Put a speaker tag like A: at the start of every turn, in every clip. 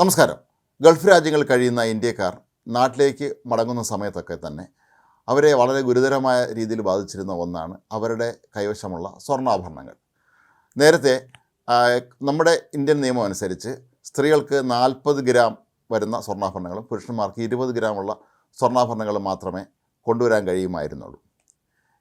A: നമസ്കാരം. ഗൾഫ് രാജ്യങ്ങളിൽ കഴിയുന്ന ഇന്ത്യക്കാർ നാട്ടിലേക്ക് മടങ്ങുന്ന സമയത്തൊക്കെ തന്നെ അവരെ വളരെ ഗുരുതരമായ രീതിയിൽ ബാധിച്ചിരുന്ന ഒന്നാണ് അവരുടെ കൈവശമുള്ള സ്വർണാഭരണങ്ങൾ. നേരത്തെ നമ്മുടെ ഇന്ത്യൻ നിയമം അനുസരിച്ച് സ്ത്രീകൾക്ക് നാൽപ്പത് ഗ്രാം വരുന്ന സ്വർണാഭരണങ്ങളും പുരുഷന്മാർക്ക് ഇരുപത് ഗ്രാമുള്ള സ്വർണാഭരണങ്ങളും മാത്രമേ കൊണ്ടുവരാൻ കഴിയുമായിരുന്നുള്ളൂ.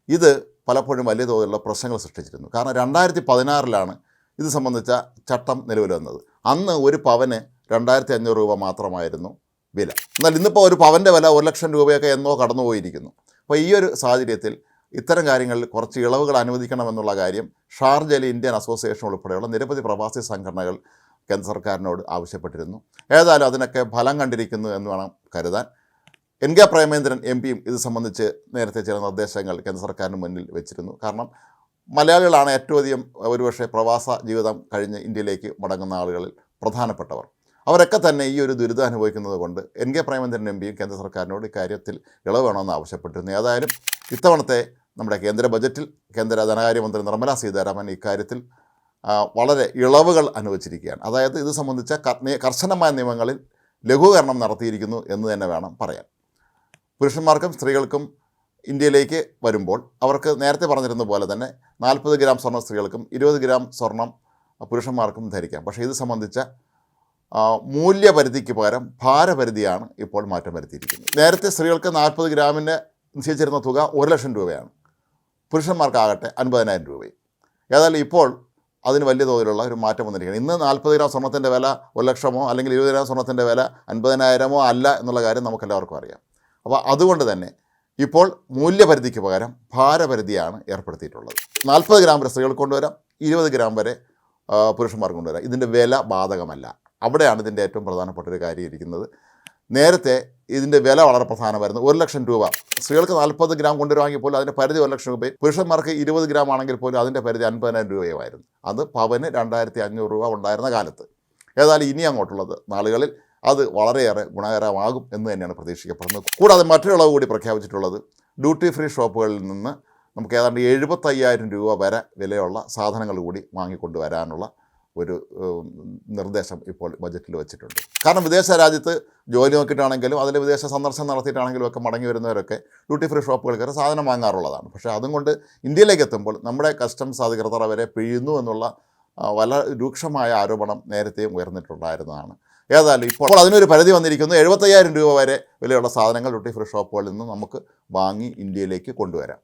A: ഇത് പലപ്പോഴും വലിയ തോതിലുള്ള പ്രശ്നങ്ങൾ സൃഷ്ടിച്ചിരുന്നു. കാരണം രണ്ടായിരത്തി പതിനാറിലാണ് ഇത് സംബന്ധിച്ച ചട്ടം നിലവിൽ വന്നത്. അന്ന് ഒരു പവന് രണ്ടായിരത്തി അഞ്ഞൂറ് രൂപ മാത്രമായിരുന്നു വില. എന്നാൽ ഇന്നിപ്പോൾ ഒരു പവന്റെ വില ഒരു ലക്ഷം രൂപയൊക്കെ എന്നോ കടന്നുപോയിരിക്കുന്നു. അപ്പോൾ ഈ ഒരു സാഹചര്യത്തിൽ ഇത്തരം കാര്യങ്ങളിൽ കുറച്ച് ഇളവുകൾ അനുവദിക്കണമെന്നുള്ള കാര്യം ഷാർജയിലെ ഇന്ത്യൻ അസോസിയേഷൻ ഉൾപ്പെടെയുള്ള നിരവധി പ്രവാസി സംഘടനകൾ കേന്ദ്ര സർക്കാരിനോട് ആവശ്യപ്പെട്ടിരുന്നു. ഏതായാലും അതിനൊക്കെ ഫലം കണ്ടിരിക്കുന്നു എന്ന് വേണം കരുതാൻ. എൻ കെ പ്രേമേന്ദ്രൻ എം പിയും ഇത് സംബന്ധിച്ച് നേരത്തെ ചില നിർദ്ദേശങ്ങൾ കേന്ദ്ര സർക്കാരിന് മുന്നിൽ വെച്ചിരുന്നു. കാരണം മലയാളികളാണ് ഏറ്റവും അധികം ഒരുപക്ഷെ പ്രവാസ ജീവിതം കഴിഞ്ഞ് ഇന്ത്യയിലേക്ക് മടങ്ങുന്ന ആളുകളിൽ പ്രധാനപ്പെട്ടവർ. അവരൊക്കെ തന്നെ ഈ ഒരു ദുരിതം അനുഭവിക്കുന്നത് കൊണ്ട് എൻ കെ പ്രേമചന്ദ്രൻ എം പിയും കേന്ദ്ര സർക്കാരിനോട് ഇക്കാര്യത്തിൽ ഇളവ് വേണമെന്ന് ആവശ്യപ്പെട്ടിരുന്നു. ഏതായാലും ഇത്തവണത്തെ നമ്മുടെ കേന്ദ്ര ബജറ്റിൽ കേന്ദ്ര ധനകാര്യമന്ത്രി നിർമ്മലാ സീതാരാമൻ ഇക്കാര്യത്തിൽ വളരെ ഇളവുകൾ അനുവദിച്ചിരിക്കുകയാണ്. അതായത് ഇത് സംബന്ധിച്ച കർശനമായ നിയമങ്ങളിൽ ലഘൂകരണം നടത്തിയിരിക്കുന്നു എന്ന് തന്നെ വേണം പറയാൻ. പുരുഷന്മാർക്കും സ്ത്രീകൾക്കും ഇന്ത്യയിലേക്ക് വരുമ്പോൾ അവർക്ക് നേരത്തെ പറഞ്ഞിരുന്ന പോലെ തന്നെ നാൽപ്പത് ഗ്രാം സ്വർണം സ്ത്രീകൾക്കും ഇരുപത് ഗ്രാം സ്വർണം പുരുഷന്മാർക്കും ധരിക്കാം. പക്ഷേ ഇത് സംബന്ധിച്ച മൂല്യപരിധിക്ക് പകരം ഭാരപരിധിയാണ് ഇപ്പോൾ മാറ്റം വരുത്തിയിരിക്കുന്നത്. നേരത്തെ സ്ത്രീകൾക്ക് നാൽപ്പത് ഗ്രാമിന് നിശ്ചയിച്ചിരുന്ന തുക ഒരു ലക്ഷം രൂപയാണ്. പുരുഷന്മാർക്കാകട്ടെ അൻപതിനായിരം രൂപയും. ഏതായാലും ഇപ്പോൾ അതിന് വലിയ തോതിലുള്ള ഒരു മാറ്റം വന്നിരിക്കുകയാണ്. ഇന്ന് നാൽപ്പത് ഗ്രാം സ്വർണത്തിന്റെ വില ഒരു ലക്ഷമോ അല്ലെങ്കിൽ ഇരുപത് ഗ്രാം സ്വർണത്തിന്റെ വില അൻപതിനായിരമോ അല്ല എന്നുള്ള കാര്യം നമുക്കെല്ലാവർക്കും അറിയാം. അപ്പോൾ അതുകൊണ്ട് തന്നെ ഇപ്പോൾ മൂല്യപരിധിക്ക് പകരം ഭാരപരിധിയാണ് ഏർപ്പെടുത്തിയിട്ടുള്ളത്. നാൽപ്പത് ഗ്രാം വരെ സ്ത്രീകൾ കൊണ്ടുവരാം ഇരുപത് ഗ്രാം വരെ പുരുഷന്മാർ കൊണ്ടുവരാം. ഇതിന്റെ വില ബാധകമല്ല. അവിടെയാണ് ഇതിന്റെ ഏറ്റവും പ്രധാനപ്പെട്ട ഒരു കാര്യം ഇരിക്കുന്നത്. നേരത്തെ ഇതിന്റെ വില വളരെ പ്രധാനമായിരുന്നു. ഒരു ലക്ഷം രൂപ. സ്ത്രീകൾക്ക് നാൽപ്പത് ഗ്രാം കൊണ്ടുവരുവാണെങ്കിൽ പോലും അതിന്റെ പരിധി ഒരു ലക്ഷം രൂപയും പുരുഷന്മാർക്ക് ഇരുപത് ഗ്രാം ആണെങ്കിൽ പോലും അതിന്റെ പരിധി അൻപതിനായിരം രൂപയുമായിരുന്നു. അത് പവന് രണ്ടായിരത്തി അഞ്ഞൂറ് രൂപ ഉണ്ടായിരുന്ന കാലത്ത്. ഏതായാലും ഇനി അങ്ങോട്ടുള്ളത് നാളുകളിൽ അത് വളരെയേറെ ഗുണകരമാകും എന്ന് തന്നെയാണ് പ്രതീക്ഷിക്കപ്പെടുന്നത്. കൂടാതെ മറ്റൊരളവ് കൂടി പ്രഖ്യാപിച്ചിട്ടുള്ളത് ഡ്യൂട്ടി ഫ്രീ ഷോപ്പുകളിൽ നിന്ന് നമുക്ക് ഏതാണ്ട് എഴുപത്തയ്യായിരം രൂപ വരെ വിലയുള്ള സാധനങ്ങൾ കൂടി വാങ്ങിക്കൊണ്ടുവരാനുള്ള ഒരു നിർദ്ദേശം ഇപ്പോൾ ബജറ്റിൽ വെച്ചിട്ടുണ്ട്. കാരണം വിദേശ രാജ്യത്ത് ജോലി നോക്കിയിട്ടാണെങ്കിലും അതിൽ വിദേശ സന്ദർശനം നടത്തിയിട്ടാണെങ്കിലും ഒക്കെ മടങ്ങി വരുന്നവരൊക്കെ ഡ്യൂട്ടി ഫ്രീ ഷോപ്പുകൾ കയറി സാധനം വാങ്ങാറുള്ളതാണ്. പക്ഷേ അതും കൊണ്ട് ഇന്ത്യയിലേക്ക് എത്തുമ്പോൾ നമ്മുടെ കസ്റ്റംസ് അധികൃതർ അവരെ പിഴിയുന്നു എന്നുള്ള വളരെ രൂക്ഷമായ ആരോപണം നേരത്തെയും ഉയർന്നിട്ടുണ്ടായിരുന്നതാണ്. ഏതായാലും ഇപ്പോൾ അതിനൊരു പരിധി വന്നിരിക്കുന്നു. എഴുപത്തയ്യായിരം രൂപ വരെ വിലയുള്ള സാധനങ്ങൾ ഡ്യൂട്ടി ഫ്രീ ഷോപ്പുകളിൽ നിന്ന് നമുക്ക് വാങ്ങി ഇന്ത്യയിലേക്ക് കൊണ്ടുവരാം.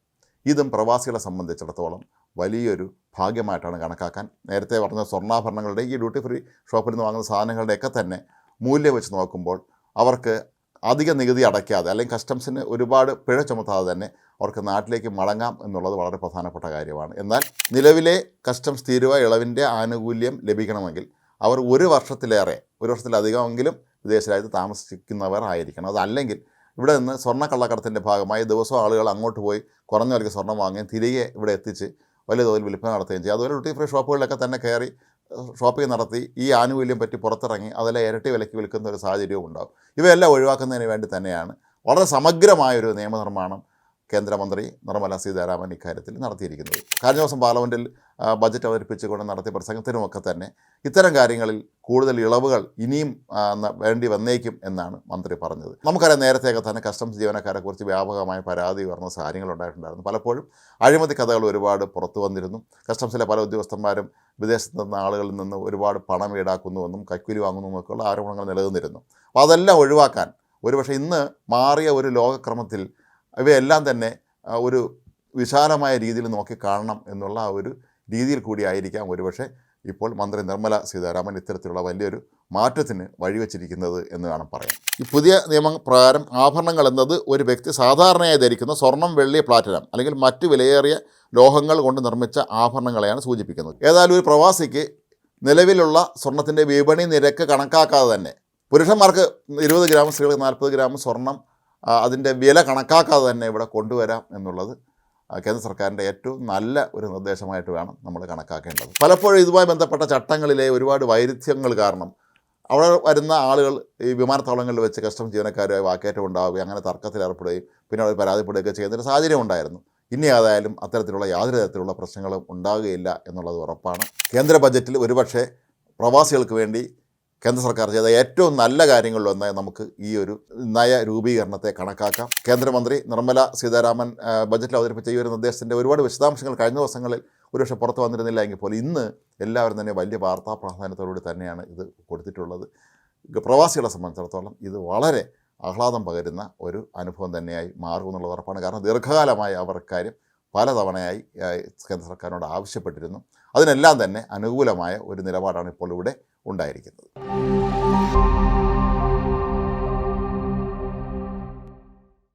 A: ഇതും പ്രവാസികളെ സംബന്ധിച്ചിടത്തോളം വലിയൊരു ഭാഗ്യമായിട്ടാണ് കണക്കാക്കാൻ. നേരത്തെ പറഞ്ഞ സ്വർണാഭരണങ്ങളുടെ ഈ ഡ്യൂട്ടി ഫ്രീ ഷോപ്പിൽ നിന്ന് വാങ്ങുന്ന സാധനങ്ങളുടെയൊക്കെ തന്നെ മൂല്യം വെച്ച് നോക്കുമ്പോൾ അവർക്ക് അധിക നികുതി അടയ്ക്കാതെ അല്ലെങ്കിൽ കസ്റ്റംസിന് ഒരുപാട് പിഴ ചുമത്താതെ തന്നെ അവർക്ക് നാട്ടിലേക്ക് മടങ്ങാം എന്നുള്ളത് വളരെ പ്രധാനപ്പെട്ട കാര്യമാണ്. എന്നാൽ നിലവിലെ കസ്റ്റംസ് തീരുവ ഇളവിന്റെ ആനുകൂല്യം ലഭിക്കണമെങ്കിൽ അവർ ഒരു വർഷത്തിലേറെ ഒരു വർഷത്തിലധികമെങ്കിലും വിദേശ രാജ്യത്ത് താമസിക്കുന്നവർ ആയിരിക്കണം. അതല്ലെങ്കിൽ ഇവിടെ നിന്ന് സ്വർണ കള്ളക്കടത്തിന്റെ ഭാഗമായി ദിവസവും ആളുകൾ അങ്ങോട്ട് പോയി കുറഞ്ഞ വിലയ്ക്ക് സ്വർണം വാങ്ങുകയും തിരികെ ഇവിടെ എത്തിച്ച് വലിയ തോതിൽ വിൽപ്പന നടത്തുകയും ചെയ്യും. അതുപോലെ ഡ്യൂട്ടി ഫ്രീ ഷോപ്പുകളിലൊക്കെ തന്നെ കയറി ഷോപ്പിംഗ് നടത്തി ഈ ആനുകൂല്യം പറ്റി പുറത്തിറങ്ങി അതിലെ ഇരട്ടി വിലയ്ക്ക് വിൽക്കുന്ന ഒരു സാഹചര്യവും ഉണ്ടാകും. ഇവയെല്ലാം ഒഴിവാക്കുന്നതിന് വേണ്ടി തന്നെയാണ് വളരെ സമഗ്രമായൊരു നിയമനിർമ്മാണം കേന്ദ്രമന്ത്രി നിർമ്മല സീതാരാമൻ ഇക്കാര്യത്തിൽ നടത്തിയിരിക്കുന്നത്. കഴിഞ്ഞ ദിവസം പാർലമെന്റിൽ ബജറ്റ് അവതരിപ്പിച്ചുകൊണ്ട് നടത്തിയ പ്രസംഗത്തിനുമൊക്കെ തന്നെ ഇത്തരം കാര്യങ്ങളിൽ കൂടുതൽ ഇളവുകൾ ഇനിയും വേണ്ടി വന്നേക്കും എന്നാണ് മന്ത്രി പറഞ്ഞത്. നമുക്കറിയാം നേരത്തെയൊക്കെ തന്നെ കസ്റ്റംസ് ജീവനക്കാരെ കുറിച്ച് വ്യാപകമായ പരാതി ഉയർന്ന കാര്യങ്ങളുണ്ടായിട്ടുണ്ടായിരുന്നു പലപ്പോഴും അഴിമതി കഥകൾ ഒരുപാട് പുറത്തു വന്നിരുന്നു. കസ്റ്റംസിലെ പല ഉദ്യോഗസ്ഥന്മാരും വിദേശത്ത് നിന്ന് ആളുകളിൽ നിന്ന് ഒരുപാട് പണം ഈടാക്കുന്നുവെന്നും കൈക്കൂലി വാങ്ങുന്നുവെന്നൊക്കെയുള്ള ആരോപണങ്ങൾ നിലനിന്നിരുന്നു. അപ്പോൾ അതെല്ലാം ഒഴിവാക്കാൻ ഒരുപക്ഷെ ഇന്ന് മാറിയ ഒരു ലോകക്രമത്തിൽ ഇവയെല്ലാം തന്നെ ഒരു വിശാലമായ രീതിയിൽ നോക്കി കാണണം എന്നുള്ള ഒരു രീതിയിൽ കൂടിയായിരിക്കാം ഒരുപക്ഷെ ഇപ്പോൾ മന്ത്രി നിർമ്മല സീതാരാമൻ ഇത്തരത്തിലുള്ള വലിയൊരു മാറ്റത്തിന് വഴിവെച്ചിരിക്കുന്നത് എന്ന് വേണം പറയാം ഈ പുതിയ നിയമം പ്രകാരം ആഭരണങ്ങൾ എന്നത് ഒരു വ്യക്തി സാധാരണയായി ധരിക്കുന്ന സ്വർണം വെള്ളി പ്ലാറ്റിനം അല്ലെങ്കിൽ മറ്റ് വിലയേറിയ ലോഹങ്ങൾ കൊണ്ട് നിർമ്മിച്ച ആഭരണങ്ങളെയാണ് സൂചിപ്പിക്കുന്നത്. ഏതായാലും ഒരു പ്രവാസിക്ക് നിലവിലുള്ള സ്വർണത്തിന്റെ വിപണി നിരക്ക് കണക്കാക്കാതെ തന്നെ പുരുഷന്മാർക്ക് ഇരുപത് ഗ്രാം സ്ത്രീകൾക്ക് നാൽപ്പത് ഗ്രാം സ്വർണം അതിന്റെ വില കണക്കാക്കാതെ തന്നെ ഇവിടെ കൊണ്ടുവരാം എന്നുള്ളത് കേന്ദ്ര സർക്കാരിന്റെ ഏറ്റവും നല്ല ഒരു നിർദ്ദേശമായിട്ട് വേണം നമ്മൾ കണക്കാക്കേണ്ടത്. പലപ്പോഴും ഇതുമായി ബന്ധപ്പെട്ട ചട്ടങ്ങളിലെ ഒരുപാട് വൈരുദ്ധ്യങ്ങൾ കാരണം അവിടെ വരുന്ന ആളുകൾ ഈ വിമാനത്താവളങ്ങളിൽ വെച്ച് കസ്റ്റംസ് ജീവനക്കാരുമായി വാക്കേറ്റം ഉണ്ടാവുകയും അങ്ങനെ തർക്കത്തിൽ ഏർപ്പെടുകയും പിന്നെ അവർ പരാതിപ്പെടുകയൊക്കെ ചെയ്യുന്ന ഒരു സാഹചര്യം ഉണ്ടായിരുന്നു. ഇനി ഏതായാലും അത്തരത്തിലുള്ള യാതൊരു തരത്തിലുള്ള പ്രശ്നങ്ങളും ഉണ്ടാകുകയില്ല എന്നുള്ളത് ഉറപ്പാണ്. കേന്ദ്ര ബജറ്റിൽ ഒരുപക്ഷെ പ്രവാസികൾക്ക് വേണ്ടി കേന്ദ്ര സർക്കാർ ചെയ്ത ഏറ്റവും നല്ല കാര്യങ്ങളിലൊന്നായി നമുക്ക് ഈ ഒരു നയ രൂപീകരണത്തെ കണക്കാക്കാം. കേന്ദ്രമന്ത്രി നിർമ്മല സീതാരാമൻ ബജറ്റിൽ അവതരിപ്പിച്ച ഈ ഒരു നിർദ്ദേശത്തിന്റെ ഒരുപാട് വിശദാംശങ്ങൾ കഴിഞ്ഞ ദിവസങ്ങളിൽ ഒരുപക്ഷെ പുറത്ത് വന്നിരുന്നില്ല എങ്കിൽ പോലും ഇന്ന് എല്ലാവരും തന്നെ വലിയ വാർത്താ പ്രാധാന്യത്തോടുകൂടി തന്നെയാണ് ഇത് കൊടുത്തിട്ടുള്ളത്. പ്രവാസികളെ സംബന്ധിച്ചിടത്തോളം ഇത് വളരെ ആഹ്ലാദം പകരുന്ന ഒരു അനുഭവം തന്നെയായി മാറുമെന്നുള്ളത് ഉറപ്പാണ്. കാരണം ദീർഘകാലമായി അവർ കാര്യം പലതവണയായി തവണയായി കേന്ദ്ര സർക്കാരിനോട് ആവശ്യപ്പെട്ടിരുന്നു. അതിനെല്ലാം തന്നെ അനുകൂലമായ ഒരു നിലപാടാണ് ഇപ്പോൾ ഇവിടെ ഉണ്ടായിരിക്കുന്നത്.